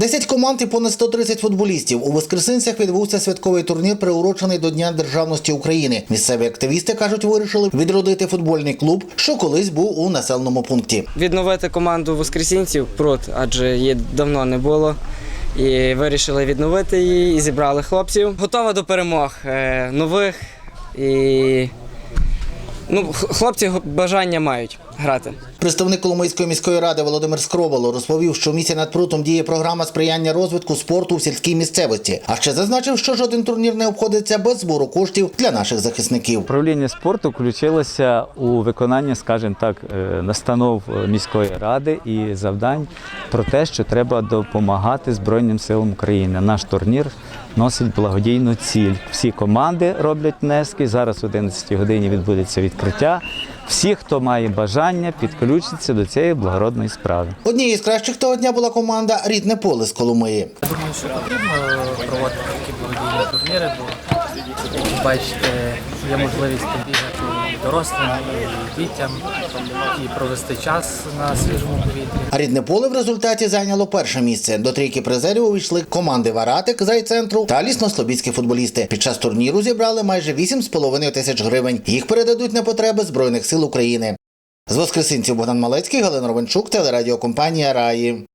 Десять команд і понад 130 футболістів. У Воскресенцях відбувся святковий турнір, приурочений до Дня державності України. Місцеві активісти кажуть, вирішили відродити футбольний клуб, що колись був у населеному пункті. відновити команду воскресінців пруд, адже її давно не було. І вирішили відновити її і зібрали хлопців. Готова до перемог е, нових. І ну, хлопці бажання мають грати. Представник Коломийської міської ради Володимир Скробало розповів, що в над прутом діє програма сприяння розвитку спорту в сільській місцевості. А ще зазначив, що жоден турнір не обходиться без збору коштів для наших захисників. Управління спорту включилося у виконання, скажімо так, е, настанов міської ради і завдань про те, що треба допомагати Збройним силам України. Наш турнір носить благодійну ціль. Всі команди роблять внески. Зараз в 11 годині відбудеться відкриття. Всі, хто має бажання, підключиться до цієї благородної справи. Однією з кращих того дня була команда Рідне поле з Коломиї. Я думаю, що потрібно проводити такі благодійні турніри, бо бачите, є можливість побігати дорослим, дітям, і провести час на свіжому повітрі. А рідне поле в результаті зайняло перше місце. До трійки призерів увійшли команди Варатик з райцентру та лісно-слобідські футболісти. Під час турніру зібрали майже 8,5 тисяч гривень. Їх передадуть на потреби Збройних сил України. З Воскресінців Богдан Малецький, Галина Ровенчук, телерадіокомпанія Раї.